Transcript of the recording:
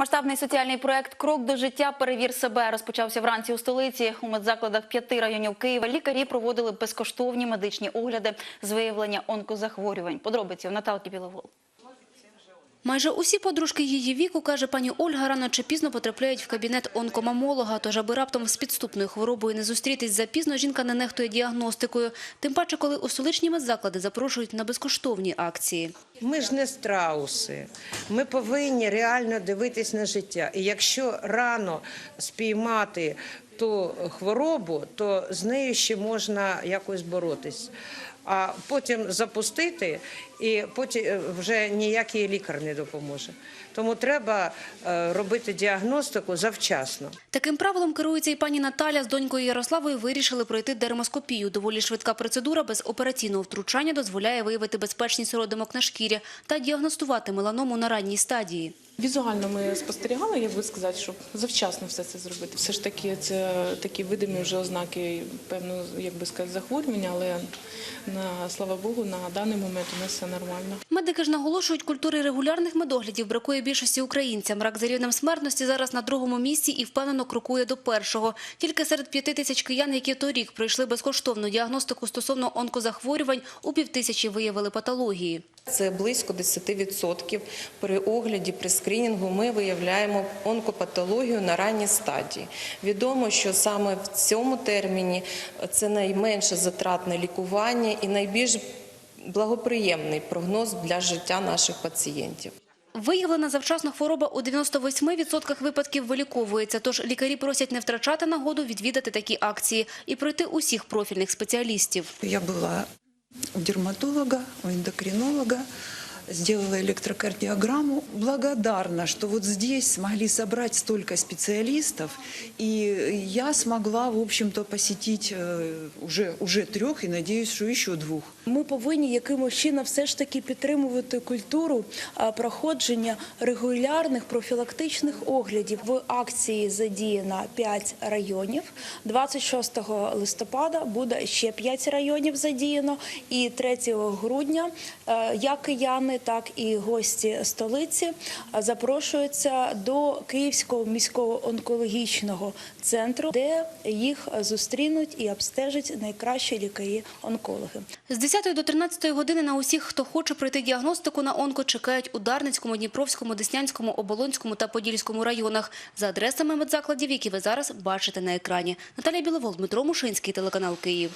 Масштабний соціальний проект Крок до життя перевір себе розпочався вранці у столиці. У медзакладах п'яти районів Києва лікарі проводили безкоштовні медичні огляди з виявлення онкозахворювань. Подробиці у Наталки Біловол. Майже усі подружки її віку, каже пані Ольга, рано чи пізно потрапляють в кабінет онкомамолога. Тож, аби раптом з підступною хворобою не зустрітись запізно, жінка не нехтує діагностикою. Тим паче, коли у столичні медзаклади запрошують на безкоштовні акції. Ми ж не страуси. Ми повинні реально дивитись на життя. І якщо рано спіймати ту хворобу, то з нею ще можна якось боротись. А потім запустити, і потім е, вже ніякий лікар не допоможе. Тому треба е, робити діагностику завчасно. Таким правилом керується і пані Наталя з донькою Ярославою вирішили пройти дермоскопію. Доволі швидка процедура без операційного втручання дозволяє виявити безпечність родимок на шкірі та діагностувати меланому на ранній стадії. Візуально ми спостерігали, як би сказати, щоб завчасно все це зробити. Все ж таки, це такі видимі вже ознаки певно, як би сказати, захворювання, але на слава Богу, на даний момент у нас все нормально. Медики ж наголошують, культури регулярних медоглядів бракує більшості українцям. Рак за рівнем смертності зараз на другому місці і впевнено крокує до першого. Тільки серед п'яти тисяч киян, які торік пройшли безкоштовну діагностику стосовно онкозахворювань, у півтисячі виявили патології. Це близько 10% при огляді, при скринінгу ми виявляємо онкопатологію на ранній стадії. Відомо, що саме в цьому терміні це найменше затратне лікування і найбільш благоприємний прогноз для життя наших пацієнтів. Виявлена завчасно хвороба у 98% випадків виліковується, тож лікарі просять не втрачати нагоду відвідати такі акції і пройти усіх профільних спеціалістів. Я была у дерматолога, у эндокринолога, сделала электрокардиограмму. Благодарна, что вот здесь смогли собрать столько специалистов, и я смогла, в общем-то, посетить э, уже, уже трех и надеюсь, что еще двух. Ми повинні якимось чином все ж таки підтримувати культуру проходження регулярних профілактичних оглядів. В акції задіяно 5 районів. 26 листопада буде ще 5 районів задіяно. І 3 грудня е, як кияни, так і гості столиці запрошуються до Київського міського онкологічного центру, де їх зустрінуть і обстежать найкращі лікарі-онкологи. З 10 до 13 години на усіх, хто хоче пройти діагностику на онко, чекають у Дарницькому, Дніпровському, Деснянському, Оболонському та Подільському районах за адресами медзакладів, які ви зараз бачите на екрані. Наталія Біловол, Дмитро Мушинський, телеканал Київ.